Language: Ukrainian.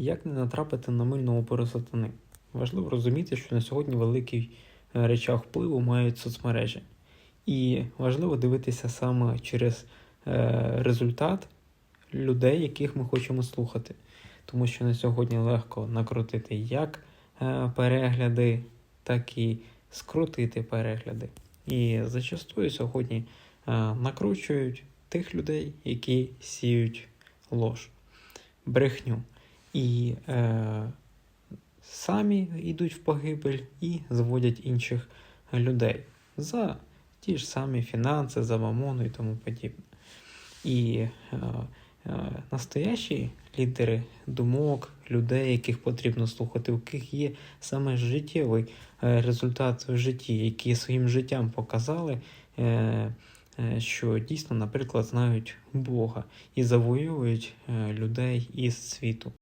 Як не натрапити на мильну оперу сатани? Важливо розуміти, що на сьогодні великий е, речах впливу мають соцмережі. І важливо дивитися саме через е, результат людей, яких ми хочемо слухати. Тому що на сьогодні легко накрутити як е, перегляди, так і скрутити перегляди. І зачастую сьогодні е, накручують тих людей, які сіють лож, брехню. І е, самі йдуть в погибель і зводять інших людей за ті ж самі фінанси, за мамону і тому подібне. І е, е, настоящі лідери думок, людей, яких потрібно слухати, у яких є саме життєвий е, результат в житті, які своїм життям показали, е, е, що дійсно, наприклад, знають Бога і завоюють е, людей із світу.